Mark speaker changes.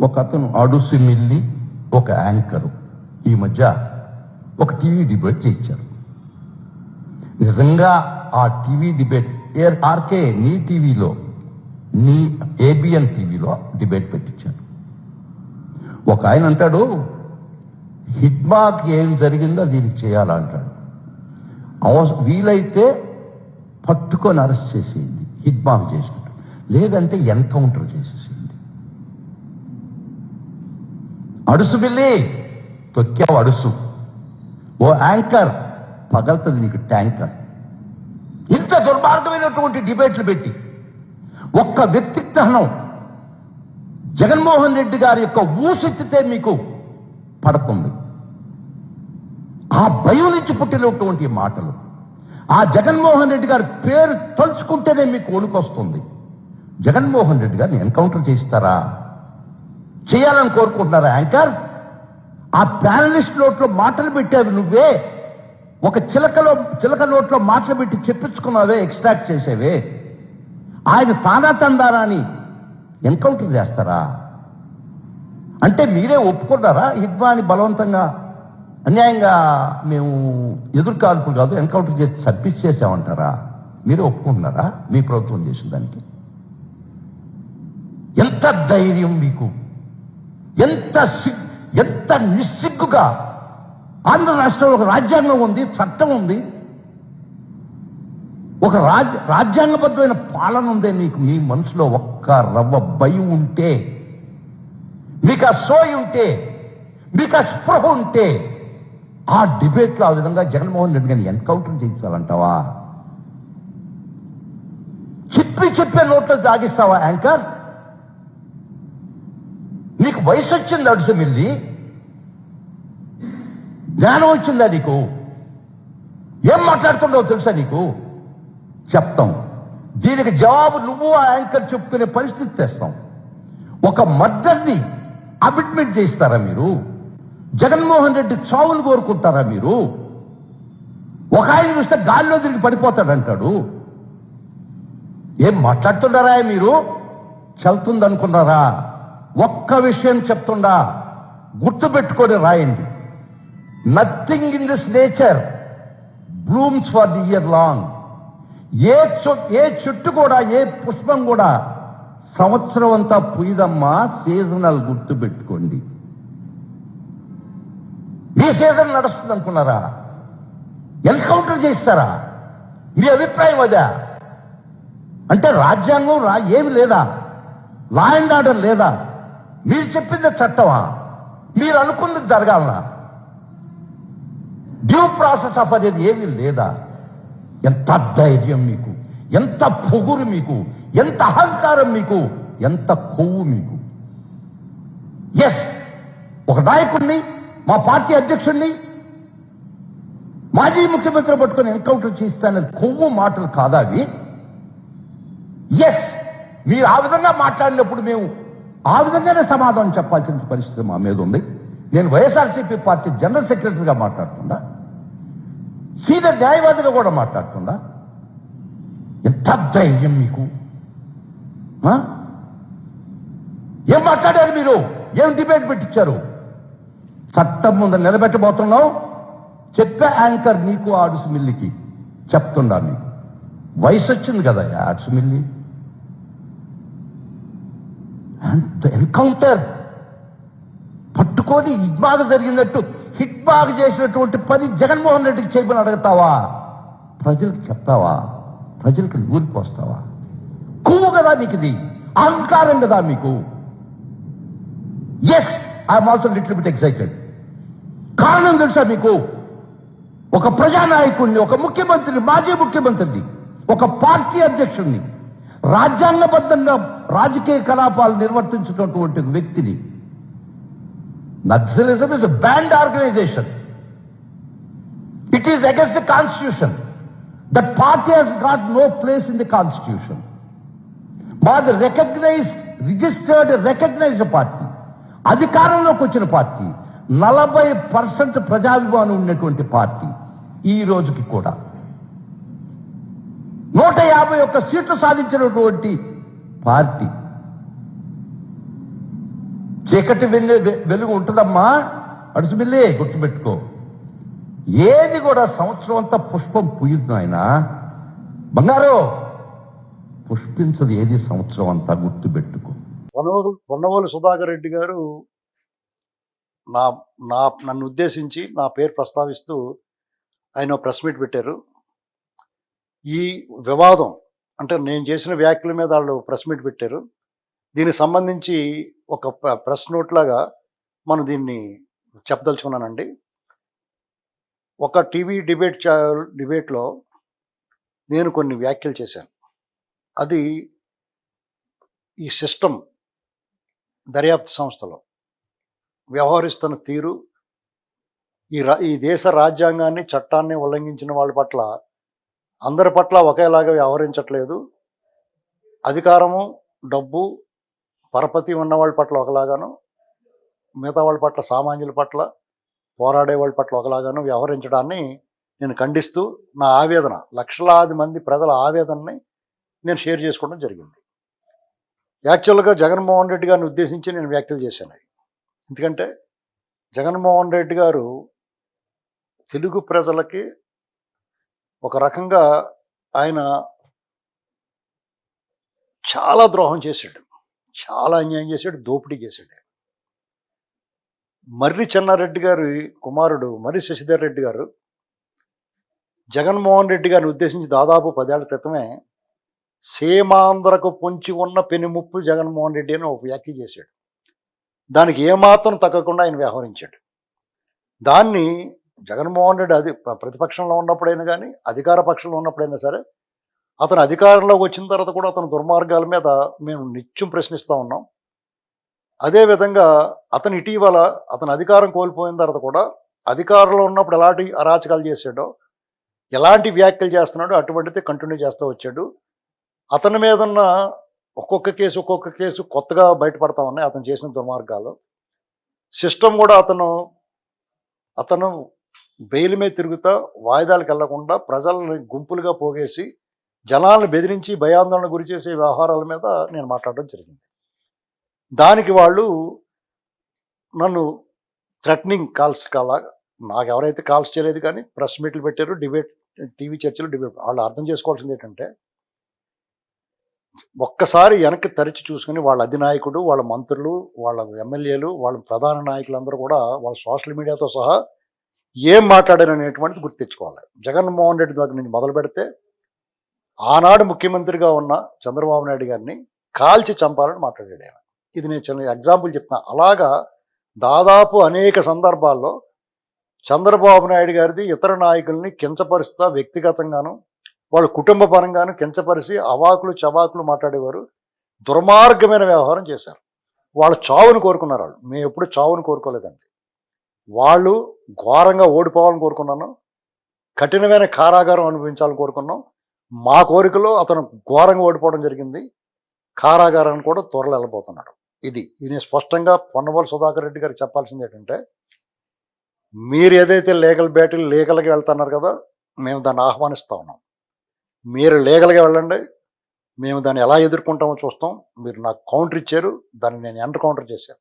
Speaker 1: ఒక అతను అడుసు మిల్లి ఒక యాంకరు. ఈ మధ్య ఒక టీవీ డిబేట్ చేయించారు. నిజంగా ఆ టీవీ డిబేట్ ఏ- ఆర్కే నీ టీవీలో నీ ఏబిఎన్ టీవీలో డిబేట్ పెట్టించారు. ఒక ఆయన అంటాడు హిట్మాక్ ఏం జరిగిందో దీనికి చేయాలంటాడు వీలైతే పట్టుకొని అరెస్ట్ చేసేయండి. హిట్మాక్ చేసినట్టు. లేదంటే ఎన్కౌంటర్ చేసేసి? అడుసు బిల్లి తొక్కావు అడుసు. ఓ యాంకర్ పగలుతుంది నీకు ట్యాంకర్. ఇంత దుర్మార్గమైనటువంటి డిబేట్లు పెట్టి ఒక్క వ్యక్తిత్వం జగన్మోహన్ రెడ్డి గారి యొక్క ఊసెత్తితే మీకు పడుతుంది. ఆ భయం నుంచి పుట్టినటువంటి మాటలు ఆ జగన్మోహన్ రెడ్డి గారి పేరు తలుచుకుంటేనే మీకు వణుకొస్తుంది. జగన్మోహన్ రెడ్డి గారిని ఎన్కౌంటర్ చేస్తారా చేయాలని కోరుకుంటున్నారా యాంకర్? ఆ ప్యానలిస్ట్ నోట్లో మాటలు పెట్టావు నువ్వే. ఒక చిలకలో చిలక నోట్లో మాటలు పెట్టి చెప్పించుకున్నావే ఎక్స్ట్రాక్ట్ చేసేవే. ఆయన తానా తందారా అని ఎన్కౌంటర్ చేస్తారా? అంటే మీరే ఒప్పుకున్నారా హిడ్వాని బలవంతంగా? అన్యాయంగా మేము ఎదుర్కాల్పులు కాదు ఎన్కౌంటర్ చేసి చంపించేసామంటారా? మీరే ఒప్పుకుంటున్నారా మీ ప్రభుత్వం చేసిన దానికి? ఎంత ధైర్యం మీకు? ఎంత సిగ్- ఎంత నిస్సిగ్గుగా ఆంధ్ర రాష్ట్రంలో ఒక రాజ్యాంగం ఉంది చట్టం ఉంది. ఒక రాజ్ రాజ్యాంగబద్ధమైన పాలన ఉంది మీకు. మీ మనసులో ఒక్క రవ్వ భయం ఉంటే మీకు ఆ సోయి ఉంటే మీకు ఆ స్పృహ ఉంటే ఆ డిబేట్లో ఆ విధంగా జగన్మోహన్ రెడ్డి గారిని ఎన్కౌంటర్ చేయించాలంటావా? చెప్పి చెప్పే నోట్లో జాగిస్తావా యాంకర్? నీకు వయసు వచ్చింది అడుసు మిల్లి? జ్ఞానం వచ్చిందా నీకు? ఏం మాట్లాడుతుండవు తెలుసా నీకు? చెప్తాం. దీనికి జవాబు నువ్వు ఆ యాంకర్ చెప్పుకునే పరిస్థితి తెస్తాం. ఒక మర్డర్ని అమిట్మెంట్ చేస్తారా మీరు? జగన్మోహన్ రెడ్డి చావును కోరుకుంటారా మీరు? ఒక ఆయన చూస్తే గాల్లో తిరిగి పడిపోతాడంటాడు ఏం మాట్లాడుతున్నారా మీరు? చల్తుంది అనుకున్నారా ఒక్క విషయం చెప్తుండా గుర్తు పెట్టుకొని రాయండి. Nothing in this nature blooms for the year long a చు- ఏ చెట్టు కూడా ఏ పుష్పం కూడా సంవత్సరం అంతా పుయ్యదమ్మా సీజనల్ గుర్తు పెట్టుకోండి మీ సీజన్ నడుస్తుంది అనుకున్నారా? ఎన్కౌంటర్ చేస్తారా? మీ అభిప్రాయం అదా. అంటే రాజ్యాంగం రా ఏమి లేదా? లా అండ్ ఆర్డర్ లేదా? మీరు చెప్పింది చట్టమా? మీరు అనుకుంది జరగాలనా? డ్యూ ప్రాసెస్ ఆఫ్ అనేది ఏమీ లేదా? ఎంత ధైర్యం మీకు ఎంత పొగురు మీకు ఎంత అహంకారం మీకు ఎంత కొవ్వు మీకు. ఎస్ ఒక నాయకుడిని మా పార్టీ అధ్యక్షుడిని మాజీ ముఖ్యమంత్రి పట్టుకొని ఎన్కౌంటర్ చేస్తానని కొవ్వు మాటలు కాదా అవి? ఎస్ మీరు ఆ విధంగా మాట్లాడినప్పుడు మేము ఆ విధంగానే సమాధానం చెప్పాల్సిన పరిస్థితి మా మీద ఉంది. నేను వైఎస్ఆర్సీపీ పార్టీ జనరల్ సెక్రటరీగా మాట్లాడుతుందా? సీనియర్ న్యాయవాదిగా కూడా మాట్లాడుతుందా? ఎంత ధైర్యం మీకు? ఏం మాట్లాడారు మీరు? ఏం డిబేట్ పెట్టించారు చట్టం ముందు నిలబెట్టబోతున్నావు. చెప్పే యాంకర్ నీకు ఆడుసు మిల్లికి చెప్తుండా మీకు? వయసు వచ్చింది కదా ఆడుసు మిల్లి ఎన్కౌంటర్. పట్టుకొని హిట్ బాగా జరిగినట్టు హిట్ బాగా చేసినటువంటి పని జగన్మోహన్ రెడ్డికి చేయమని అడుగుతావా? ప్రజలకు చెప్తావా? ప్రజలకు నూరిపోస్తావా కొవ్వు కదా నీకు ఇది. అహంకారం కదా మీకు. Yes I'm also little bit excited కారణం తెలుసా మీకు? ఒక ప్రజానాయకుడిని ఒక ముఖ్యమంత్రిని మాజీ ముఖ్యమంత్రిని ఒక పార్టీ అధ్యక్షుడిని రాజ్యాంగబద్ధంగా రాజకీయ కలాపాలు నిర్వర్తించినటువంటి వ్యక్తిని. Naxalism is banned organisation it is against the constitution that party has got no place in the constitution మాది రికగ్నైజ్డ్ రిజిస్టర్డ్ రికగ్నైజ్డ్ పార్టీ అధికారంలోకి వచ్చిన పార్టీ నలభై పర్సెంట్ ప్రజాభిమానం ఉన్నటువంటి పార్టీ ఈ రోజుకి కూడా. నూట యాభై ఒక్క సీట్లు సాధించినటువంటి పార్టీ. చీకటి వెళ్ళే వెలుగు ఉంటుందమ్మా. అడుసుమిల్లి గుర్తుపెట్టుకో. ఏది కూడా సంవత్సరం అంతా పుష్పం పూయదు ఆయన బంగారు పుష్పించదు ఏది సంవత్సరం అంతా గుర్తుపెట్టుకో.
Speaker 2: వనవోలు వనవోలు సుధాకర్ రెడ్డి గారు నా నా నన్ను ఉద్దేశించి నా పేరు ప్రస్తావిస్తూ ఆయన ప్రెస్ మీట్ పెట్టారు. ఈ వివాదం అంటే నేను చేసిన వ్యాఖ్యల మీద వాళ్ళు ప్రెస్ మీట్ పెట్టారు. దీనికి సంబంధించి ఒక ప్రెస్ నోట్ లాగా మనం దీన్ని చెప్పదలుచుకున్నానండి. ఒక టీవీ డిబేట్ చా- డిబేట్లో నేను కొన్ని వ్యాఖ్యలు చేశాను. అది ఈ సిస్టమ్ దర్యాప్తు సంస్థలో వ్యవహరిస్తున్న తీరు ఈ రా ఈ దేశ రాజ్యాంగాన్ని చట్టాన్ని ఉల్లంఘించిన వాళ్ళ పట్ల అందరి పట్ల ఒకేలాగా వ్యవహరించట్లేదు. అధికారము డబ్బు పరపతి ఉన్న వాళ్ళ పట్ల ఒకలాగాను మిగతా వాళ్ళ పట్ల సామాన్యుల పట్ల పోరాడే వాళ్ళ పట్ల ఒకలాగాను వ్యవహరించడాన్ని నేను ఖండిస్తూ నా ఆవేదన లక్షలాది మంది ప్రజల ఆవేదనని నేను షేర్ చేసుకోవడం జరిగింది. యాక్చువల్గా జగన్మోహన్ రెడ్డి గారిని ఉద్దేశించి నేను వ్యాఖ్యలు చేశాను ఎందుకంటే జగన్మోహన్ రెడ్డి గారు తెలుగు ప్రజలకి ఒక రకంగా ఆయన చాలా ద్రోహం చేశాడు. చాలా అన్యాయం చేశాడు దోపిడీ చేశాడు. మర్రి చెన్నారెడ్డి గారి కుమారుడు మర్రి శశిధర్ రెడ్డి గారు జగన్మోహన్ రెడ్డి గారిని ఉద్దేశించి దాదాపు పదేళ్ళ క్రితమే సీమాంధ్రకు పొంచి ఉన్న పెనుముప్పు జగన్మోహన్ రెడ్డి అని ఒక వ్యాఖ్య చేశాడు. దానికి ఏమాత్రం తగ్గకుండా ఆయన వ్యవహరించాడు. దాన్ని జగన్మోహన్ రెడ్డి అది ప్రతిపక్షంలో ఉన్నప్పుడైనా కానీ అధికార పక్షంలో ఉన్నప్పుడైనా సరే అతను అధికారంలోకి వచ్చిన తర్వాత కూడా అతను దుర్మార్గాల మీద మేము నిత్యం ప్రశ్నిస్తూ ఉన్నాం. అదేవిధంగా అతను ఇటీవల అతను అధికారం కోల్పోయిన తర్వాత కూడా అధికారంలో ఉన్నప్పుడు ఎలాంటి అరాచకాలు చేశాడో ఎలాంటి వ్యాఖ్యలు చేస్తున్నాడో అటువంటిది కంటిన్యూ చేస్తూ వచ్చాడు. అతని మీద ఉన్న ఒక్కొక్క కేసు ఒక్కొక్క కేసు కొత్తగా బయటపడతా ఉన్నాయి అతను చేసిన దుర్మార్గాలు. సిస్టమ్ కూడా అతను అతను బెయిల్ మీద తిరుగుతా వాయిదాలకు వెళ్ళకుండా ప్రజల్ని గుంపులుగా పోగేసి జనాలను బెదిరించి భయాందోళన గురి చేసే వ్యవహారాల మీద నేను మాట్లాడడం జరిగింది. దానికి వాళ్ళు నన్ను థ్రెటనింగ్ కాల్స్ కాలా నాకు ఎవరైతే కాల్స్ చేయలేదు కానీ ప్రెస్ మీట్లు పెట్టారు డిబేట్ టీవీ చర్చలు డిబేట్ వాళ్ళు అర్థం చేసుకోవాల్సింది ఏంటంటే ఒక్కసారి వెనక్కి తరిచి చూసుకుని వాళ్ళ అధినాయకుడు వాళ్ళ మంత్రులు వాళ్ళ ఎమ్మెల్యేలు వాళ్ళ ప్రధాన నాయకులందరూ కూడా వాళ్ళ సోషల్ మీడియాతో సహా ఏం మాట్లాడారు అనేటువంటిది గుర్తు తెచ్చుకోవాలి. జగన్మోహన్ రెడ్డి దగ్గర నుంచి మొదలు పెడితే ఆనాడు ముఖ్యమంత్రిగా ఉన్న చంద్రబాబు నాయుడు గారిని కాల్చి చంపాలని మాట్లాడాడు ఆయన. ఇది నేను చిన్న ఎగ్జాంపుల్ చెప్తున్నా. అలాగా దాదాపు అనేక సందర్భాల్లో చంద్రబాబు నాయుడు గారిది ఇతర నాయకుల్ని కించపరుస్తా వ్యక్తిగతంగాను వాళ్ళ కుటుంబ పరంగాను కించపరిచి అవాకులు చవాకులు మాట్లాడేవారు. దుర్మార్గమైన వ్యవహారం చేశారు. వాళ్ళ చావును కోరుకున్నారు వాళ్ళు. మేము ఎప్పుడు చావును కోరుకోలేదండి. వాళ్ళు ఘోరంగా ఓడిపోవాలని కోరుకున్నాను. కఠినమైన కారాగారం అనుభవించాలని కోరుకున్నాం. మా కోరికలో అతను ఘోరంగా ఓడిపోవడం జరిగింది. కారాగారాన్ని కూడా త్వరలో వెళ్ళబోతున్నాడు. ఇది ఇది నేను స్పష్టంగా పొన్నవోలు సుధాకర్ రెడ్డి గారికి చెప్పాల్సింది ఏంటంటే మీరు ఏదైతే లీగల్ బ్యాటిల్ లీగల్గా వెళ్తున్నారు కదా మేము దాన్ని ఆహ్వానిస్తా ఉన్నాం. మీరు లీగల్గా వెళ్ళండి. మేము దాన్ని ఎలా ఎదుర్కొంటామో చూస్తాం. మీరు నాకు కౌంటర్ ఇచ్చారు. దాన్ని నేను ఎంటర్ కౌంటర్ చేశాను.